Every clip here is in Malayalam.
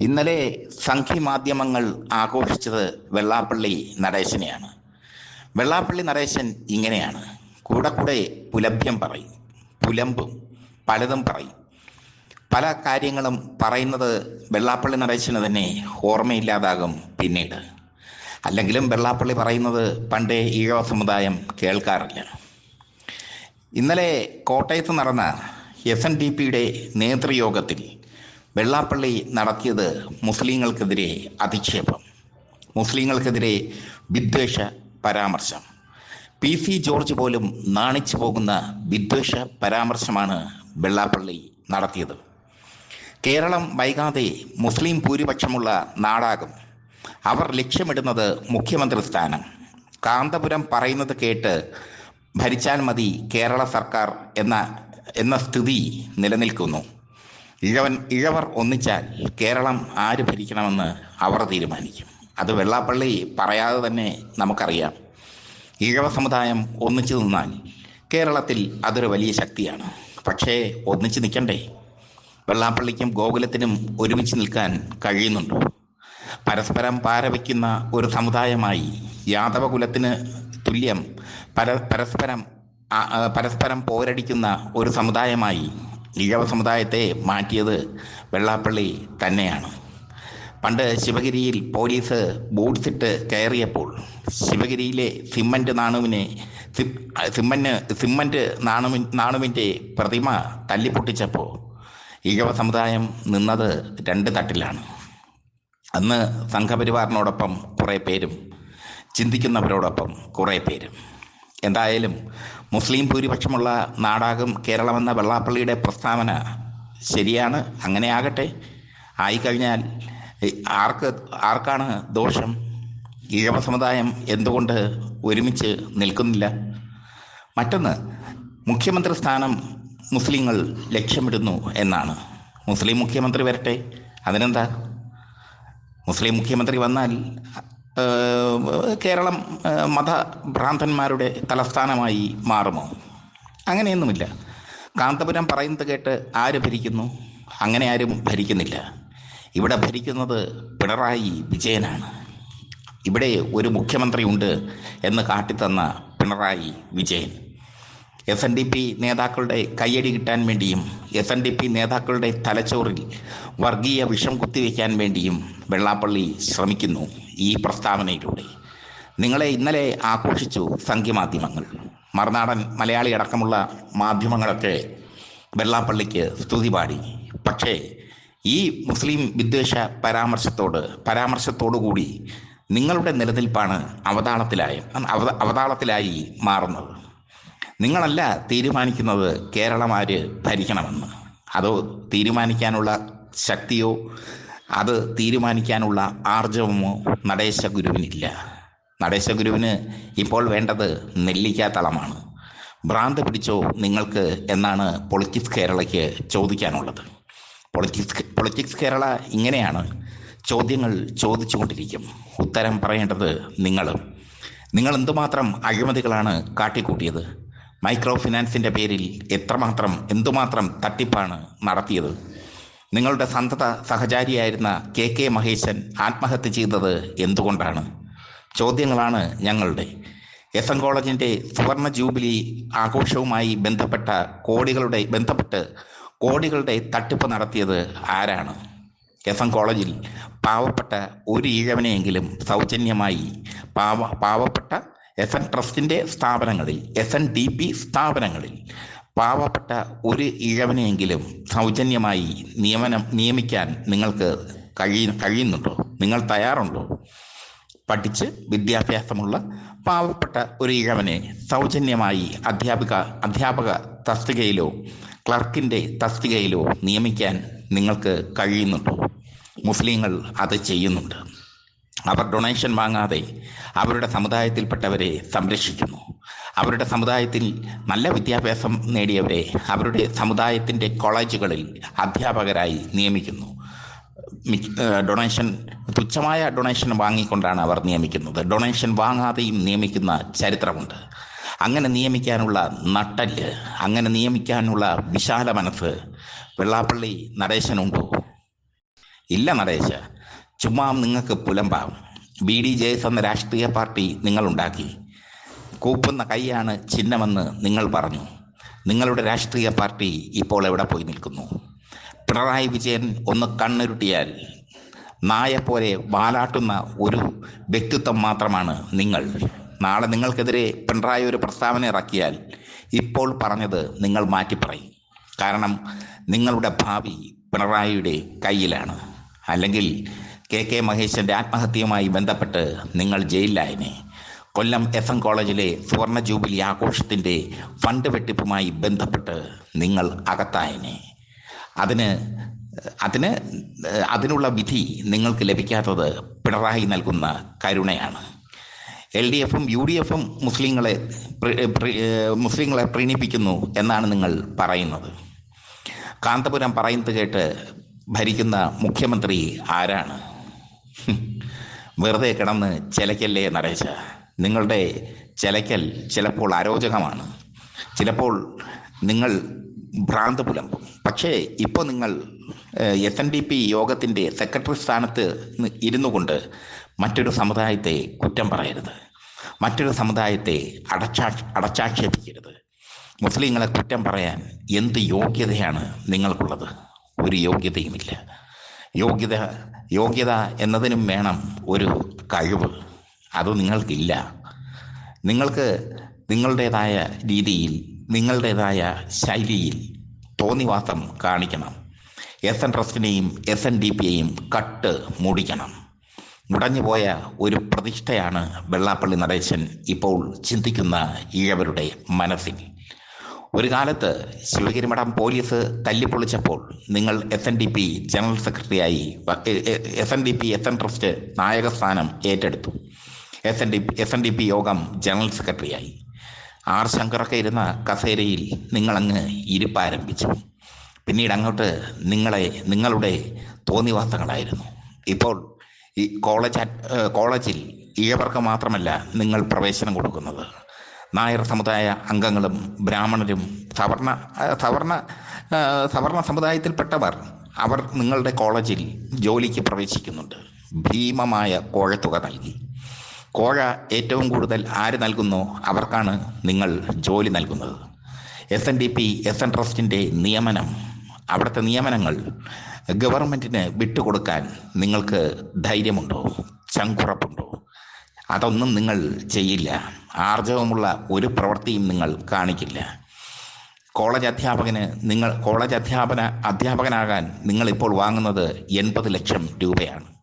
ഇന്നലെ സംഘി മാധ്യമങ്ങൾ ആഘോഷിച്ചത് വെള്ളാപ്പള്ളി നടേശനെയാണ് വെള്ളാപ്പള്ളി നടേശൻ ഇങ്ങനെയാണ്. കൂടെ കൂടെ പുലഭ്യം പറയും. പുലമ്പും പലതും പറയും. പല കാര്യങ്ങളും പറയുന്നത് വെള്ളാപ്പള്ളി നടേശന് തന്നെ ഓർമ്മയില്ലാതാകും പിന്നീട്. അല്ലെങ്കിലും വെള്ളാപ്പള്ളി പറയുന്നത് പണ്ടേ ഈഴവ സമുദായം കേൾക്കാറില്ല. ഇന്നലെ കോട്ടയത്ത് നടന്ന എസ് എൻ ഡി പിയുടെ നേതൃയോഗത്തിൽ വെള്ളാപ്പള്ളി നടത്തിയത് മുസ്ലിങ്ങൾക്കെതിരെ അധിക്ഷേപം മുസ്ലിങ്ങൾക്കെതിരെ വിദ്വേഷ പരാമർശം. പി സി ജോർജ് പോലും നാണിച്ചു പോകുന്ന വിദ്വേഷ പരാമർശമാണ് വെള്ളാപ്പള്ളി നടത്തിയത്. കേരളം വൈകാതെ മുസ്ലിം ഭൂരിപക്ഷമുള്ള നാടാകും. അവർ ലക്ഷ്യമിടുന്നത് മുഖ്യമന്ത്രി സ്ഥാനം. കാന്തപുരം പറയുന്നത് കേട്ട് ഭരിച്ചാൽ മതി കേരള സർക്കാർ എന്ന എന്ന സ്ഥിതി നിലനിൽക്കുന്നു. ഇഴവൻ ഇഴവർ ഒന്നിച്ചാൽ കേരളം ആര് ഭരിക്കണമെന്ന് അവർ തീരുമാനിക്കും. അത് വെള്ളാപ്പള്ളി പറയാതെ തന്നെ നമുക്കറിയാം. ഇഴവ സമുദായം ഒന്നിച്ചു നിന്നാൽ കേരളത്തിൽ അതൊരു വലിയ ശക്തിയാണ്. പക്ഷേ ഒന്നിച്ചു നിൽക്കണ്ടേ? വെള്ളാപ്പള്ളിക്കും ഗോകുലത്തിനും ഒരുമിച്ച് നിൽക്കാൻ കഴിയുന്നുണ്ടോ? പരസ്പരം പാരവയ്ക്കുന്ന ഒരു സമുദായമായി യാദവകുലത്തിന് തുല്യം പര പരസ്പരം പരസ്പരം പോരടിക്കുന്ന ഒരു സമുദായമായി ഈഴവ സമുദായത്തെ മാറ്റിയത് വെള്ളാപ്പള്ളി തന്നെയാണ്. പണ്ട് ശിവഗിരിയിൽ പോലീസ് ബൂട്ട്സിട്ട് കയറിയപ്പോൾ ശിവഗിരിയിലെ സിമ്മന്റ് നാണുവിനെ സിമ്മന് സിമ്മന്റ് നാണുവിൻ നാണുവിന്റെ പ്രതിമ തല്ലിപ്പൊട്ടിച്ചപ്പോൾ ഈഴവ സമുദായം നിന്നത് രണ്ട് തട്ടിലാണ്. അന്ന് സംഘപരിവാറിനോടൊപ്പം കുറേ പേരും ചിന്തിക്കുന്നവരോടൊപ്പം കുറേ പേരും. എന്തായാലും മുസ്ലിം ഭൂരിപക്ഷമുള്ള നാടാകും കേരളമെന്ന വെള്ളാപ്പള്ളിയുടെ പ്രസ്താവന ശരിയാണ്. അങ്ങനെ ആകട്ടെ ആയിക്കഴിഞ്ഞാൽ ആർക്ക് ആർക്കാണ് ദോഷം? ഈഴവ സമുദായം എന്തുകൊണ്ട് ഒരുമിച്ച് നിൽക്കുന്നില്ല? മറ്റൊന്ന് മുഖ്യമന്ത്രി സ്ഥാനം മുസ്ലിങ്ങൾ ലക്ഷ്യമിടുന്നു എന്നാണ്. മുസ്ലിം മുഖ്യമന്ത്രി വരട്ടെ. അതിനെന്താ? മുസ്ലിം മുഖ്യമന്ത്രി വന്നാൽ കേരളം മതഭ്രാന്തന്മാരുടെ തലസ്ഥാനമായി മാറുമോ? അങ്ങനെയൊന്നുമില്ല. കാന്തപുരം പറയുന്നത് കേട്ട് ആര് ഭരിക്കുന്നു? അങ്ങനെ ആരും ഭരിക്കുന്നില്ല. ഇവിടെ ഭരിക്കുന്നത് പിണറായി വിജയനാണ്. ഇവിടെ ഒരു മുഖ്യമന്ത്രി ഉണ്ട് എന്ന് കാട്ടിത്തന്ന Pinarayi Vijayan. S N D P നേതാക്കളുടെ കയ്യടി കിട്ടാൻ വേണ്ടിയും എസ് എൻ ഡി പി നേതാക്കളുടെ തലച്ചോറിൽ വർഗീയ വിഷം കുത്തിവെക്കാൻ വേണ്ടിയും വെള്ളാപ്പള്ളി ശ്രമിക്കുന്നു. ഈ പ്രസ്താവനയിലൂടെ. നിങ്ങളെ ഇന്നലെ ആഘോഷിച്ചു സംഖ്യമാധ്യമങ്ങൾ. മറുനാടൻ മലയാളി അടക്കമുള്ള മാധ്യമങ്ങളൊക്കെ വെള്ളാപ്പള്ളിക്ക് സ്തുതി പാടി. പക്ഷേ ഈ മുസ്ലിം വിദ്വേഷ പരാമർശത്തോട് പരാമർശത്തോടു കൂടി നിങ്ങളുടെ നിലനിൽപ്പാണ് അവതാളത്തിലായ അവത അവതാളത്തിലായി മാറുന്നത്. നിങ്ങളല്ല തീരുമാനിക്കുന്നത് കേരളം ആര് ഭരിക്കണമെന്ന്. അതോ തീരുമാനിക്കാനുള്ള ശക്തിയോ അത് തീരുമാനിക്കാനുള്ള ആർജവമോ നടേശ ഗുരുവിനില്ല നടേശ ഗുരുവിന് ഇപ്പോൾ വേണ്ടത് നെല്ലിക്കാത്തളമാണ് ഭ്രാന്ത് പിടിച്ചോ നിങ്ങൾക്ക് എന്നാണ് പൊളിറ്റിക്സ് കേരളയ്ക്ക് ചോദിക്കാനുള്ളത്. പൊളിറ്റിക്സ് പൊളിറ്റിക്സ് കേരള ഇങ്ങനെയാണ്. ചോദ്യങ്ങൾ ചോദിച്ചുകൊണ്ടിരിക്കും. ഉത്തരം പറയേണ്ടത് നിങ്ങൾ. നിങ്ങൾ എന്തുമാത്രം അഴിമതികളാണ് കാട്ടിക്കൂട്ടിയത്? മൈക്രോ ഫിനാൻസിന്റെ പേരിൽ എത്രമാത്രം എന്തുമാത്രം തട്ടിപ്പാണ് നടത്തിയത്? നിങ്ങളുടെ സന്തത സഹചാരിയായിരുന്ന കെ കെ മഹേശൻ ആത്മഹത്യ ചെയ്തത് എന്തുകൊണ്ടാണ്? ചോദ്യങ്ങളാണ് ഞങ്ങളുടെ. എസ് എൻ കോളേജിന്റെ സുവർണ ജൂബിലി ആഘോഷവുമായി ബന്ധപ്പെട്ട കോടികളുടെ ബന്ധപ്പെട്ട് കോടികളുടെ തട്ടിപ്പ് നടത്തിയത് ആരാണ്? എസ് എൻ കോളേജിൽ പാവപ്പെട്ട ഒരു ഈഴവനെയെങ്കിലും സൗജന്യമായി പാവ പാവപ്പെട്ട എസ് എൻ ട്രസ്റ്റിന്റെ സ്ഥാപനങ്ങളിൽ എസ് എൻ ഡി പി സ്ഥാപനങ്ങളിൽ പാവപ്പെട്ട ഒരു ഇഴവനെയെങ്കിലും സൗജന്യമായി നിയമനം നിയമിക്കാൻ നിങ്ങൾക്ക് കഴിയ കഴിയുന്നുണ്ടോ? നിങ്ങൾ തയ്യാറുണ്ടോ? പഠിച്ച് വിദ്യാഭ്യാസമുള്ള പാവപ്പെട്ട ഒരു ഇഴവനെ സൗജന്യമായി അധ്യാപിക അധ്യാപക തസ്തികയിലോ ക്ലർക്കിന്റെ തസ്തികയിലോ നിയമിക്കാൻ നിങ്ങൾക്ക് കഴിയുന്നുണ്ടോ? മുസ്ലിങ്ങൾ അത് ചെയ്യുന്നുണ്ട്. അവർ ഡൊണേഷൻ വാങ്ങാതെ അവരുടെ സമുദായത്തിൽപ്പെട്ടവരെ സംരക്ഷിക്കുന്നു. അവരുടെ സമുദായത്തിൽ നല്ല വിദ്യാഭ്യാസം നേടിയവരെ അവരുടെ സമുദായത്തിന്റെ കോളേജുകളിൽ അധ്യാപകരായി നിയമിക്കുന്നു. മിക്ക- ഡൊണേഷൻ തുച്ഛമായ ഡൊണേഷൻ വാങ്ങിക്കൊണ്ടാണ് അവർ നിയമിക്കുന്നത്. ഡൊണേഷൻ വാങ്ങാതെയും നിയമിക്കുന്ന ചരിത്രമുണ്ട്. അങ്ങനെ നിയമിക്കാനുള്ള നട്ടൽ അങ്ങനെ നിയമിക്കാനുള്ള വിശാല മനസ്സ് വെള്ളാപ്പള്ളി നടേശനുണ്ടോ ഇല്ല നടേശ. ചുമ്മാ നിങ്ങൾക്ക് പുലമ്പാവും ബി ഡി ജെ എസ് എന്ന രാഷ്ട്രീയ പാർട്ടി നിങ്ങളുണ്ടാക്കി. കൂപ്പുന്ന കൈയാണ് ചിഹ്നമെന്ന് നിങ്ങൾ പറഞ്ഞു. നിങ്ങളുടെ രാഷ്ട്രീയ പാർട്ടി ഇപ്പോൾ എവിടെ പോയി നിൽക്കുന്നു? പിണറായി വിജയൻ ഒന്ന് കണ്ണുരുട്ടിയാൽ നായ പോലെ വാലാട്ടുന്ന ഒരു വ്യക്തിത്വം മാത്രമാണ് നിങ്ങൾ. നാളെ നിങ്ങൾക്കെതിരെ പിണറായി ഒരു പ്രസ്താവന ഇറക്കിയാൽ ഇപ്പോൾ പറഞ്ഞത് നിങ്ങൾ മാറ്റി പറയും കാരണം നിങ്ങളുടെ ഭാവി പിണറായിയുടെ കയ്യിലാണ്. അല്ലെങ്കിൽ കെ കെ മഹേശന്റെ ആത്മഹത്യയുമായി ബന്ധപ്പെട്ട് നിങ്ങൾ ജയിലിലായനെ. കൊല്ലം എസ് എൻ കോളേജിലെ സുവർണ ജൂബിലി ആഘോഷത്തിന്റെ ഫണ്ട് വെട്ടിപ്പുമായി ബന്ധപ്പെട്ട് നിങ്ങൾ അകത്തായനെ. അതിന് അതിന് അതിനുള്ള വിധി നിങ്ങൾക്ക് ലഭിക്കാത്തത് പിണറായി നൽകുന്ന കരുണയാണ്. എൽ ഡി എഫും യു ഡി എഫും മുസ്ലിങ്ങളെ മുസ്ലിങ്ങളെ പ്രീണിപ്പിക്കുന്നു എന്നാണ് നിങ്ങൾ പറയുന്നത്. കാന്തപുരം പറയുന്നത് കേട്ട് ഭരിക്കുന്ന മുഖ്യമന്ത്രി ആരാണ്? വെറുതെ കിടന്ന് ചിലക്കല്ലേ നരേശ? നിങ്ങളുടെ ചിലയ്ക്കൽ ചിലപ്പോൾ അരോചകമാണ്. ചിലപ്പോൾ നിങ്ങൾ ഭ്രാന്ത് പുലമ്പും. പക്ഷേ ഇപ്പോൾ നിങ്ങൾ എസ് എൻ ഡി പി യോഗത്തിന്റെ സെക്രട്ടറി സ്ഥാനത്ത് ഇരുന്നു കൊണ്ട് മറ്റൊരു സമുദായത്തെ കുറ്റം പറയരുത്. മറ്റൊരു സമുദായത്തെ അടച്ചാ അടച്ചാക്ഷേപിക്കരുത്. മുസ്ലിങ്ങളെ കുറ്റം പറയാൻ എന്ത് യോഗ്യതയാണ് നിങ്ങൾക്കുള്ളത്? ഒരു യോഗ്യതയുമില്ല. യോഗ്യത യോഗ്യത എന്നതിനും വേണം ഒരു കഴിവ്. അത് നിങ്ങൾക്കില്ല. നിങ്ങൾക്ക് നിങ്ങളുടേതായ രീതിയിൽ നിങ്ങളുടേതായ ശൈലിയിൽ തോന്നിവാസം കാണിക്കണം. എസ് എൻ ട്രസ്റ്റിനെയും എസ് എൻ ഡി പിയെയും കട്ട് മുടിക്കണം. മുടഞ്ഞുപോയ ഒരു പ്രതിഷ്ഠയാണ് വെള്ളാപ്പള്ളി നടേശൻ ഇപ്പോൾ ചിന്തിക്കുന്ന ഈഴവരുടെ മനസ്സിൽ. ഒരു കാലത്ത് ശിവഗിരി മഠം പോലീസ് തല്ലിപ്പൊളിച്ചപ്പോൾ നിങ്ങൾ S N D P general സെക്രട്ടറിയായി S N D P S N trust നായക സ്ഥാനം ഏറ്റെടുത്തു. S N D S N D P യോഗം ജനറൽ സെക്രട്ടറിയായി. ആർ ശങ്കറൊക്കെ ഇരുന്ന കസേരയിൽ നിങ്ങളങ്ങ് ഇരിപ്പാരംഭിച്ചു. പിന്നീട് അങ്ങോട്ട് നിങ്ങളെ നിങ്ങളുടെ തോന്നിവാസങ്ങളായിരുന്നു. ഇപ്പോൾ ഈ കോളേജ് കോളേജിൽ ഈഴവർക്ക് മാത്രമല്ല നിങ്ങൾ പ്രവേശനം കൊടുക്കുന്നത്. നായർ സമുദായ അംഗങ്ങളും ബ്രാഹ്മണരും സവർണ സവർണ സവർണ സമുദായത്തിൽപ്പെട്ടവർ അവർ നിങ്ങളുടെ കോളേജിൽ ജോലിക്ക് പ്രവേശിക്കുന്നുണ്ട്. ഭീമമായ കോഴത്തുക നൽകി. കോഴ ഏറ്റവും കൂടുതൽ ആര് നൽകുന്നോ? അവർക്കാണ് നിങ്ങൾ ജോലി നൽകുന്നത്. S N D P S N ട്രസ്റ്റിന്റെ നിയമനം. അവിടുത്തെ നിയമനങ്ങൾ ഗവൺമെന്റിന് വിട്ടുകൊടുക്കാൻ നിങ്ങൾക്ക് ധൈര്യമുണ്ടോ? ചങ്കുറപ്പുണ്ടോ? അതൊന്നും നിങ്ങൾ ചെയ്യില്ല. ആർജവമുള്ള ഒരു പ്രവൃത്തിയും നിങ്ങൾ കാണിക്കില്ല. കോളേജ് അധ്യാപകന് നിങ്ങൾ കോളേജ് അധ്യാപന അധ്യാപകനാകാൻ നിങ്ങളിപ്പോൾ വാങ്ങുന്നത് എൺപത് ലക്ഷം രൂപയാണ്.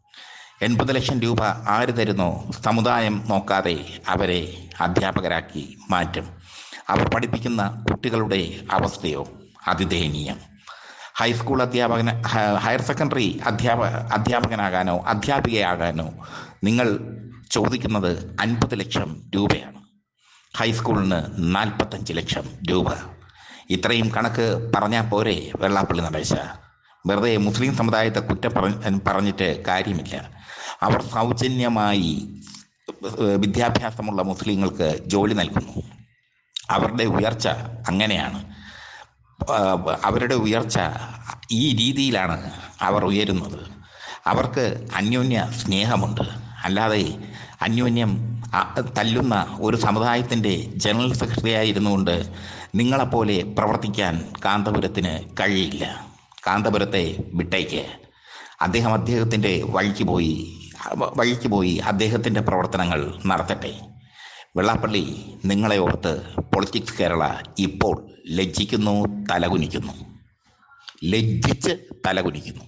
എൺപത് ലക്ഷം രൂപ ആര് തരുന്നോ? സമുദായം നോക്കാതെ അവരെ അധ്യാപകരാക്കി മാറ്റും. അവർ പഠിപ്പിക്കുന്ന കുട്ടികളുടെ അവസ്ഥയോ അതിദയനീയം. ഹൈസ്കൂൾ അധ്യാപകന ഹയർ സെക്കൻഡറി അധ്യാപ അധ്യാപകനാകാനോ അധ്യാപികയാകാനോ നിങ്ങൾ ചോദിക്കുന്നത് അൻപത് ലക്ഷം രൂപയാണ്. ഹൈസ്കൂളിന് നാൽപ്പത്തഞ്ച് ലക്ഷം രൂപ. ഇത്രയും കണക്ക് പറഞ്ഞാൽ പോരെ വെള്ളാപ്പള്ളി നടേശ? വെറുതെ മുസ്ലിം സമുദായത്തെ കുറ്റം പറഞ്ഞിട്ട് കാര്യമില്ല. അവർ സൗജന്യമായി വിദ്യാഭ്യാസമുള്ള മുസ്ലിങ്ങൾക്ക് ജോലി നൽകുന്നു. അവരുടെ ഉയർച്ച അങ്ങനെയാണ്. അവരുടെ ഉയർച്ച ഈ രീതിയിലാണ് അവർ ഉയരുന്നത്. അവർക്ക് അന്യോന്യ സ്നേഹമുണ്ട്. അല്ലാതെ അന്യോന്യം തല്ലുന്ന ഒരു സമുദായത്തിന്റെ ജനറൽ സെക്രട്ടറി ആയിരുന്നുകൊണ്ട് നിങ്ങളെപ്പോലെ പ്രവർത്തിക്കാൻ കാന്തപുരത്തിന് കഴിയില്ല. കാന്തപുരത്തെ വിട്ടേക്ക്. അദ്ദേഹം അദ്ദേഹത്തിന്റെ വഴിക്ക് പോയി വഴിക്ക് പോയി അദ്ദേഹത്തിന്റെ പ്രവർത്തനങ്ങൾ നടത്തട്ടെ. വെള്ളാപ്പള്ളി നിങ്ങളെ ഓർത്ത് പൊളിറ്റിക്സ് കേരള ഇപ്പോൾ ലജ്ജിക്കുന്നു തലകുനിക്കുന്നു. ലജ്ജിച്ച് തലകുനിക്കുന്നു.